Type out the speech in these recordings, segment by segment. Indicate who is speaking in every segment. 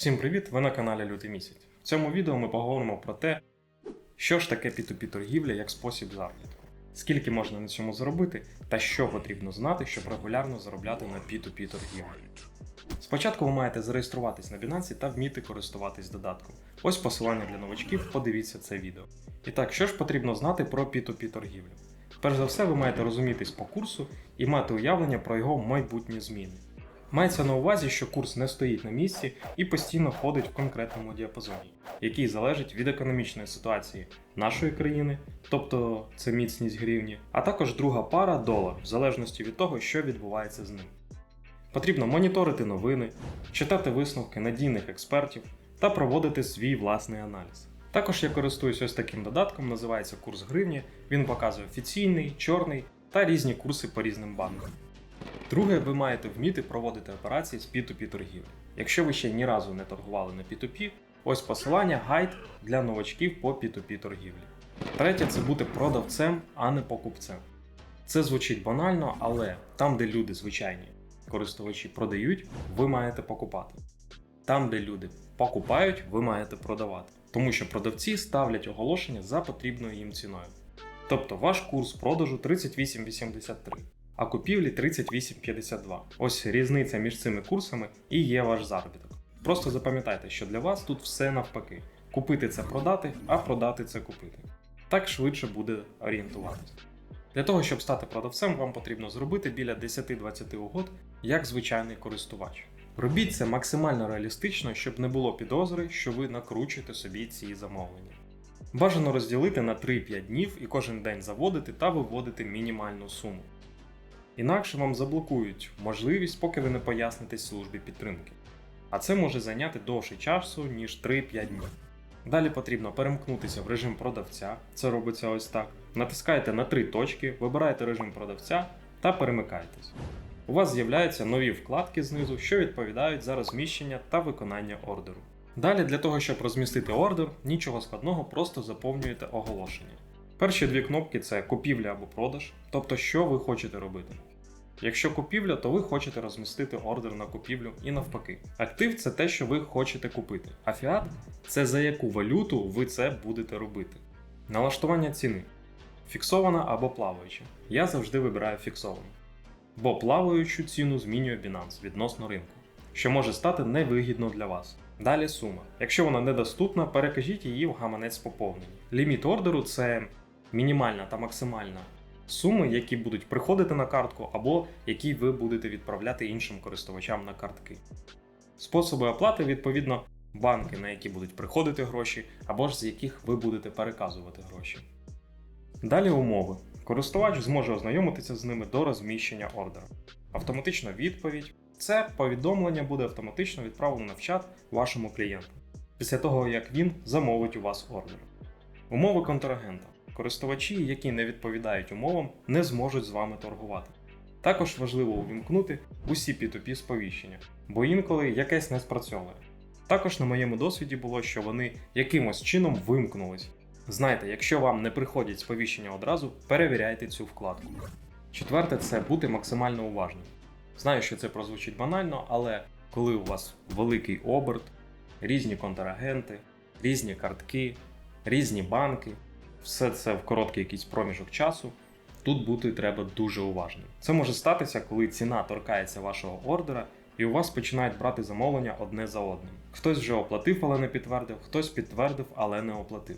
Speaker 1: Всім привіт! Ви на каналі Лютий місяць. В цьому відео ми поговоримо про те, що ж таке P2P торгівля як спосіб заробітку, скільки можна на цьому заробити та що потрібно знати, щоб регулярно заробляти на P2P торгівлі. Спочатку ви маєте зареєструватись на Binance та вміти користуватись додатком. Ось посилання для новачків, подивіться це відео. І так, що ж потрібно знати про P2P торгівлю? Перш за все, ви маєте розумітись по курсу і мати уявлення про його майбутні зміни. Мається на увазі, що курс не стоїть на місці і постійно ходить в конкретному діапазоні, який залежить від економічної ситуації нашої країни, тобто це міцність гривні, а також друга пара долар, в залежності від того, що відбувається з ним. Потрібно моніторити новини, читати висновки надійних експертів та проводити свій власний аналіз. Також я користуюсь ось таким додатком, називається курс гривні. Він показує офіційний, чорний та різні курси по різним банкам. Друге, ви маєте вміти проводити операції з P2P торгівлі. Якщо ви ще ні разу не торгували на P2P, ось посилання гайд для новачків по P2P торгівлі. Третє це бути продавцем, а не покупцем. Це звучить банально, але там, де люди звичайні користувачі продають, ви маєте покупати. Там, де люди покупають, ви маєте продавати. Тому що продавці ставлять оголошення за потрібною їм ціною. Тобто ваш курс продажу 38,83, а купівлі 38,52. Ось різниця між цими курсами і є ваш заробіток. Просто запам'ятайте, що для вас тут все навпаки. Купити це продати, а продати це купити. Так швидше буде орієнтуватися. Для того, щоб стати продавцем, вам потрібно зробити біля 10-20 угод як звичайний користувач. Робіть це максимально реалістично, щоб не було підозри, що ви накручуєте собі ці замовлення. Бажано розділити на 3-5 днів і кожен день заводити та виводити мінімальну суму. Інакше вам заблокують можливість, поки ви не пояснитесь службі підтримки. А це може зайняти довше часу, ніж 3-5 днів. Далі потрібно перемкнутися в режим продавця, це робиться ось так. Натискаєте на три точки, вибираєте режим продавця та перемикаєтесь. У вас з'являються нові вкладки знизу, що відповідають за розміщення та виконання ордеру. Далі для того, щоб розмістити ордер, нічого складного, просто заповнюєте оголошення. Перші дві кнопки це купівля або продаж, тобто що ви хочете робити. Якщо купівля, то ви хочете розмістити ордер на купівлю і навпаки. Актив це те, що ви хочете купити, а фіат це за яку валюту ви це будете робити. Налаштування ціни. Фіксована або плаваюча. Я завжди вибираю фіксовану. Бо плаваючу ціну змінює Binance відносно ринку, що може стати невигідно для вас. Далі сума. Якщо вона недоступна, перекажіть її в гаманець поповнення. Ліміт ордеру це мінімальна та максимальна суми, які будуть приходити на картку, або які ви будете відправляти іншим користувачам на картки. Способи оплати, відповідно, банки, на які будуть приходити гроші, або ж з яких ви будете переказувати гроші. Далі умови. Користувач зможе ознайомитися з ними до розміщення ордера. Автоматична відповідь це повідомлення буде автоматично відправлено в чат вашому клієнту після того, як він замовить у вас ордер. Умови контрагента. Користувачі, які не відповідають умовам, не зможуть з вами торгувати. Також важливо увімкнути усі P2P сповіщення, бо інколи якесь не спрацьовує. Також на моєму досвіді було, що вони якимось чином вимкнулись. Знайте, якщо вам не приходять сповіщення одразу, перевіряйте цю вкладку. Четверте це бути максимально уважним. Знаю, що це прозвучить банально, але коли у вас великий оберт, різні контрагенти, різні картки, різні банки, все це в короткий якийсь проміжок часу, тут бути треба дуже уважним. Це може статися, коли ціна торкається вашого ордера, і у вас починають брати замовлення одне за одним. Хтось вже оплатив, але не підтвердив, хтось підтвердив, але не оплатив.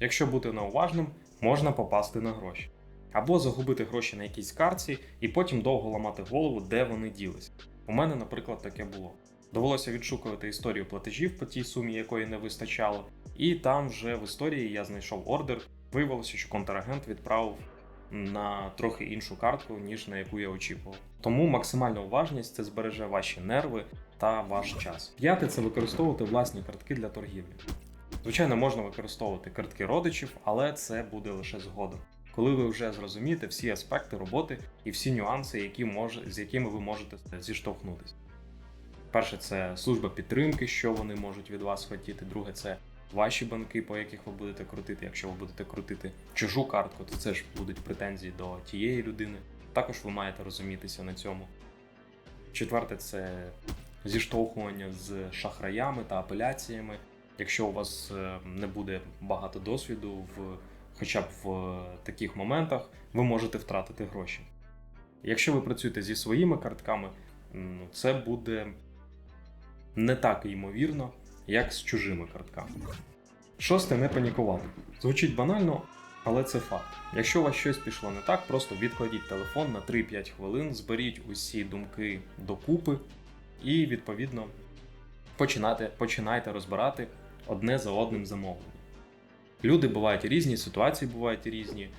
Speaker 1: Якщо бути неуважним, можна попасти на гроші. Або загубити гроші на якійсь картці і потім довго ламати голову, де вони ділись. У мене, наприклад, таке було. Довелося відшукувати історію платежів по тій сумі, якої не вистачало, і там вже в історії я знайшов ордер. Виявилося, що контрагент відправив на трохи іншу картку, ніж на яку я очікував. Тому максимальна уважність це збереже ваші нерви та ваш час. П'яте це використовувати власні картки для торгівлі. Звичайно, можна використовувати картки родичів, але це буде лише згодом, коли ви вже зрозумієте всі аспекти роботи і всі нюанси, які мож... з якими ви можете зіштовхнутися. Перше, це служба підтримки, що вони можуть від вас хотіти. Друге, це ваші банки, по яких ви будете крутити. Якщо ви будете крутити чужу картку, то це ж будуть претензії до тієї людини. Також ви маєте розумітися на цьому. Четверте, це зіштовхування з шахраями та апеляціями. Якщо у вас е, не буде багато досвіду в хоча б в е, таких моментах, ви можете втратити гроші. Якщо ви працюєте зі своїми картками, це буде не так ймовірно, як з чужими картками. Шосте не панікувати. Звучить банально, але це факт. Якщо у вас щось пішло не так, просто відкладіть телефон на 3-5 хвилин, зберіть усі думки докупи і, відповідно, починайте, починайте розбирати одне за одним замовлення. Люди бувають різні, ситуації бувають різні.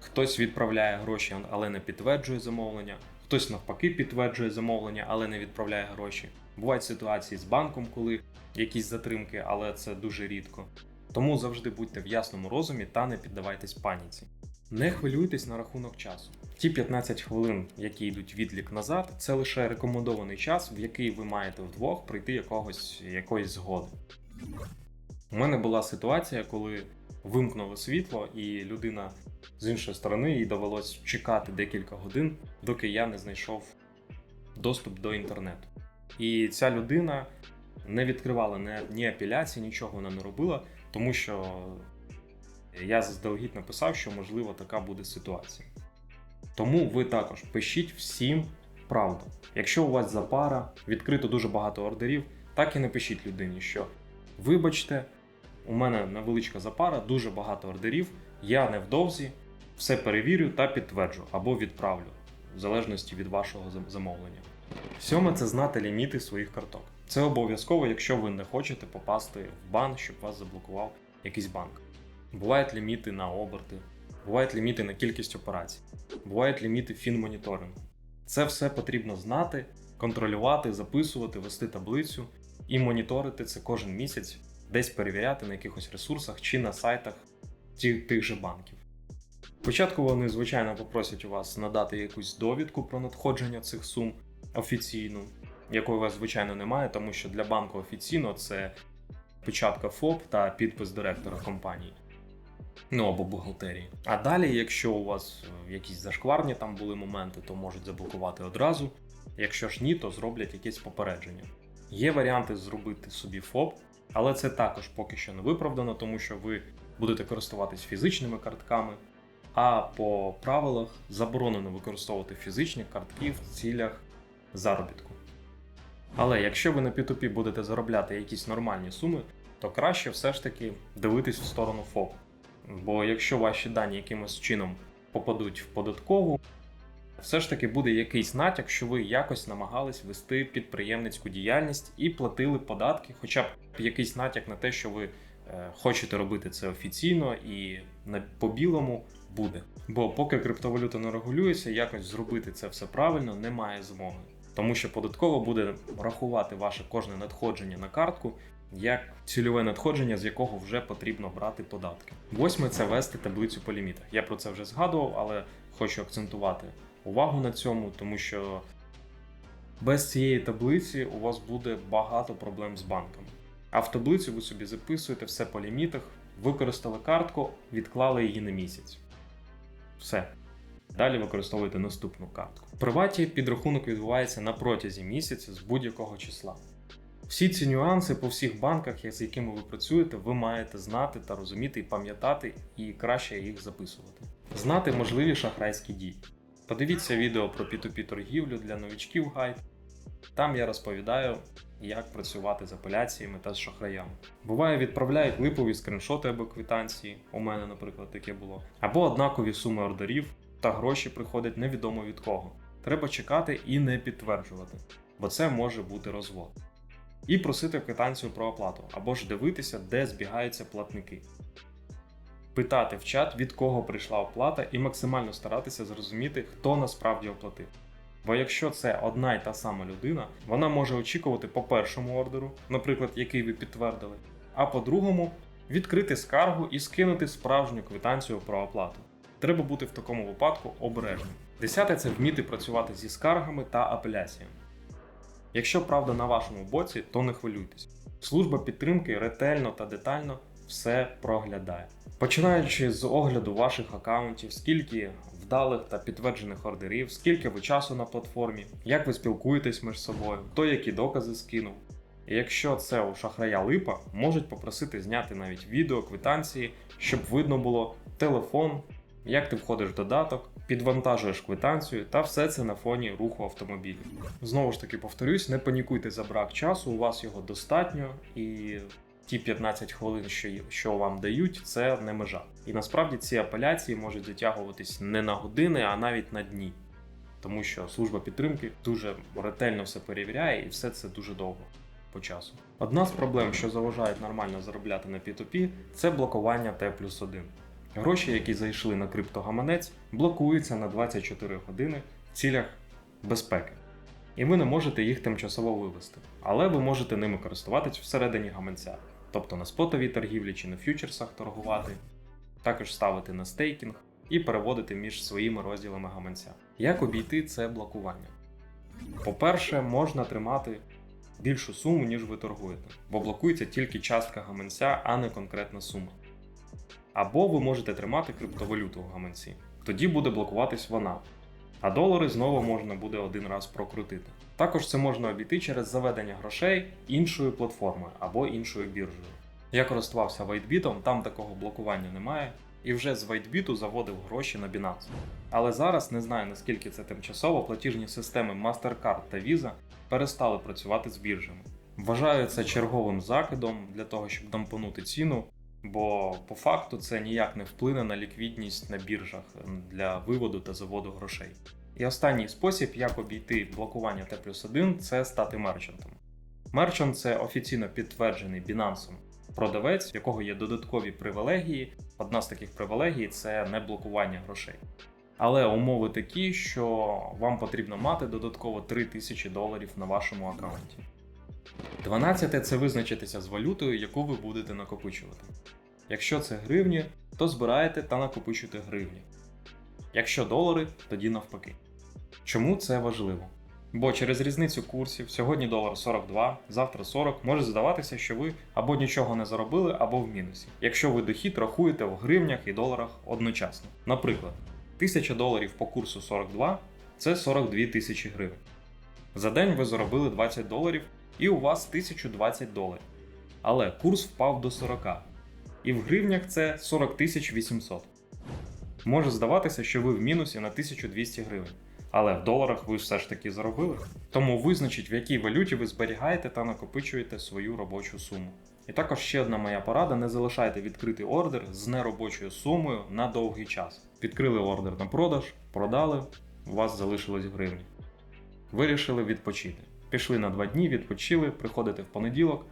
Speaker 1: Хтось відправляє гроші, але не підтверджує замовлення, хтось навпаки підтверджує замовлення, але не відправляє гроші. Бувають ситуації з банком, коли якісь затримки, але це дуже рідко. Тому завжди будьте в ясному розумі та не піддавайтесь паніці. Не хвилюйтесь на рахунок часу. Ті 15 хвилин, які йдуть відлік назад, це лише рекомендований час, в який ви маєте вдвох прийти якогось, якоїсь згоди. У мене була ситуація, коли вимкнуло світло, і людина з іншої сторони їй довелось чекати декілька годин, доки я не знайшов доступ до інтернету. І ця людина не відкривала ні апеляції, нічого вона не робила, тому що я заздалегідь написав, що можливо така буде ситуація. Тому ви також пишіть всім правду. Якщо у вас запара, відкрито дуже багато ордерів, так і напишіть людині, що вибачте, у мене невеличка запара, дуже багато ордерів, я невдовзі все перевірю та підтверджу або відправлю, в залежності від вашого замовлення. Сьоме це знати ліміти своїх карток. Це обов'язково, якщо ви не хочете попасти в бан, щоб вас заблокував якийсь банк. Бувають ліміти на оберти, бувають ліміти на кількість операцій, бувають ліміти фінмоніторингу. Це все потрібно знати, контролювати, записувати, вести таблицю і моніторити це кожен місяць, десь перевіряти на якихось ресурсах чи на сайтах ті- тих же банків. Спочатку вони, звичайно, попросять у вас надати якусь довідку про надходження цих сум офіційну, якої у вас, звичайно, немає, тому що для банку офіційно це печатка ФОП та підпис директора компанії. Ну або бухгалтерії. А далі, якщо у вас е, якісь зашкварні там були моменти, то можуть заблокувати одразу. Якщо ж ні, то зроблять якесь попередження. Є варіанти зробити собі ФОП, але це також поки що не виправдано, тому що ви будете користуватись фізичними картками, а по правилах заборонено використовувати фізичні картки в цілях заробітку. Але якщо ви на P2P будете заробляти якісь нормальні суми, то краще все ж таки дивитись в сторону ФОП. Бо якщо ваші дані якимось чином попадуть в податкову, все ж таки буде якийсь натяк, що ви якось намагались вести підприємницьку діяльність і платили податки, хоча б якийсь натяк на те, що ви е, хочете робити це офіційно і на по білому буде. Бо поки криптовалюта не регулюється, якось зробити це все правильно немає змоги. Тому що податково буде рахувати ваше кожне надходження на картку як цільове надходження, з якого вже потрібно брати податки. Восьме це вести таблицю по лімітах. Я про це вже згадував, але хочу акцентувати увагу на цьому, тому що без цієї таблиці у вас буде багато проблем з банками. А в таблицю ви собі записуєте все по лімітах, використали картку, відклали її на місяць. Все. Далі використовуєте наступну картку. В приваті підрахунок відбувається на протязі місяця з будь-якого числа. Всі ці нюанси по всіх банках, з якими ви працюєте, ви маєте знати та розуміти і пам'ятати, і краще їх записувати. Знати можливі шахрайські дії. Подивіться відео про P2P торгівлю для новичків гайд. Там я розповідаю, як працювати з апеляціями та з шахраями. Буває, відправляють липові скріншоти або квитанції, у мене, наприклад, таке було, або однакові суми ордерів, та гроші приходять невідомо від кого. Треба чекати і не підтверджувати, бо це може бути розвод. І просити квитанцію про оплату, або ж дивитися, де збігаються платники. Питати в чат, від кого прийшла оплата, і максимально старатися зрозуміти, хто насправді оплатив. Бо якщо це одна й та сама людина, вона може очікувати по першому ордеру, наприклад, який ви підтвердили, а по другому відкрити скаргу і скинути справжню квитанцію про оплату. Треба бути в такому випадку обережним. Десяте це вміти працювати зі скаргами та апеляціями. Якщо правда на вашому боці, то не хвилюйтесь. Служба підтримки ретельно та детально все проглядає. Починаючи з огляду ваших аккаунтів, скільки вдалих та підтверджених ордерів, скільки ви часу на платформі, як ви спілкуєтесь між собою, хто які докази скинув. І якщо це у шахрая липа, можуть попросити зняти навіть відео, квитанції, щоб видно було телефон, як ти входиш в додаток, підвантажуєш квитанцію та все це на фоні руху автомобілів. Знову ж таки повторюсь, не панікуйте за брак часу, у вас його достатньо, і ті 15 хвилин, що, що вам дають, це не межа. І насправді ці апеляції можуть затягуватись не на години, а навіть на дні. Тому що служба підтримки дуже ретельно все перевіряє, і все це дуже довго по часу. Одна з проблем, що заважають нормально заробляти на P2P, це блокування T плюс 1. Гроші, які зайшли на криптогаманець, блокуються на 24 години в цілях безпеки. І ви не можете їх тимчасово вивести. Але ви можете ними користуватись всередині гаманця, тобто на спотовій торгівлі чи на фьючерсах торгувати, також ставити на стейкінг і переводити між своїми розділами гаманця. Як обійти це блокування? По-перше, можна тримати більшу суму, ніж ви торгуєте, бо блокується тільки частка гаманця, а не конкретна сума. Або ви можете тримати криптовалюту в гаманці, тоді буде блокуватись вона. А долари знову можна буде один раз прокрутити. Також це можна обійти через заведення грошей іншою платформою або іншою біржею. Я користувався WhiteBit, там такого блокування немає, і вже з WhiteBit заводив гроші на Binance. Але зараз не знаю наскільки це тимчасово, платіжні системи MasterCard та Visa перестали працювати з біржами. Вважаю це черговим закидом для того, щоб дампанути ціну, бо по факту це ніяк не вплине на ліквідність на біржах для виводу та заводу грошей. І останній спосіб, як обійти блокування T плюс 1, це стати мерчантом. Мерчант це офіційно підтверджений Binance продавець, в якого є додаткові привілегії. Одна з таких привілегій це не блокування грошей. Але умови такі, що вам потрібно мати додатково 3000 доларів на вашому аккаунті. 12 це визначитися з валютою, яку ви будете накопичувати. Якщо це гривні, то збираєте та накопичуєте гривні. Якщо долари, тоді навпаки. Чому це важливо? Бо через різницю курсів сьогодні долар 42, завтра 40, може здаватися, що ви або нічого не заробили, або в мінусі, якщо ви дохід рахуєте в гривнях і доларах одночасно. Наприклад, 1000 доларів по курсу 42 це 42 тисячі гривень. За день ви заробили 20 доларів і у вас 1020 доларів. Але курс впав до 40. І в гривнях це 40 800. Може здаватися, що ви в мінусі на 1200 гривень. Але в доларах ви все ж таки заробили. Тому визначіть, в якій валюті ви зберігаєте та накопичуєте свою робочу суму. І також ще одна моя порада: не залишайте відкритий ордер з неробочою сумою на довгий час. Відкрили ордер на продаж, продали, у вас залишилось гривні. Вирішили відпочити. Пішли на два дні, відпочили, приходите в понеділок,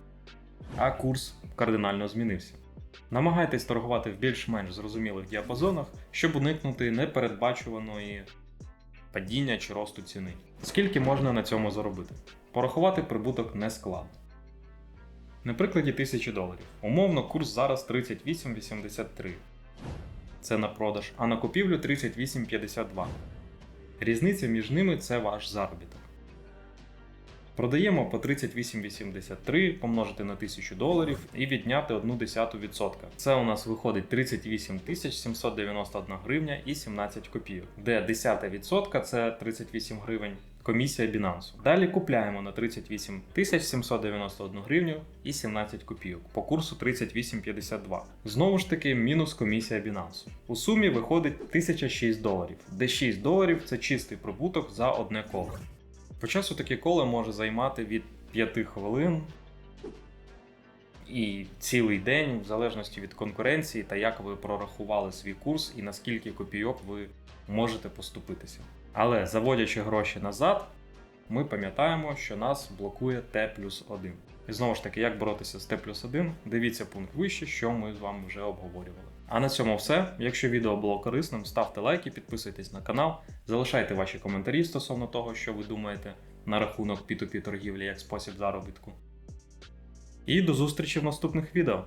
Speaker 1: а курс кардинально змінився. Намагайтесь торгувати в більш-менш зрозумілих діапазонах, щоб уникнути непередбачуваної падіння чи росту ціни. Скільки можна на цьому заробити? Порахувати прибуток не складно. На прикладі 1000 доларів. Умовно, курс зараз 38,83. Це на продаж, а на купівлю 38,52. Різниця між ними це ваш заробіток. Продаємо по 38,83 помножити на 1000 доларів і відняти 1,1%. Це у нас виходить 38 791 гривня і 17 копійок, де 10 відсотка це 38 гривень. Комісія Binance. Далі купляємо на 38 791 гривню і 17 копійок по курсу 38,52. Знову ж таки, мінус комісія Binance. У сумі виходить 1006 доларів, де 6 доларів це чистий прибуток за одне коло. По часу таке коло може займати від 5 хвилин і цілий день, в залежності від конкуренції та як ви прорахували свій курс і наскільки копійок ви можете поступитися. Але заводячи гроші назад, ми пам'ятаємо, що нас блокує T плюс 1. І знову ж таки, як боротися з T плюс 1, дивіться пункт вище, що ми з вами вже обговорювали. А на цьому все. Якщо відео було корисним, ставте лайки, підписуйтесь на канал, залишайте ваші коментарі стосовно того, що ви думаєте на рахунок P2P торгівлі як спосіб заробітку. І до зустрічі в наступних відео.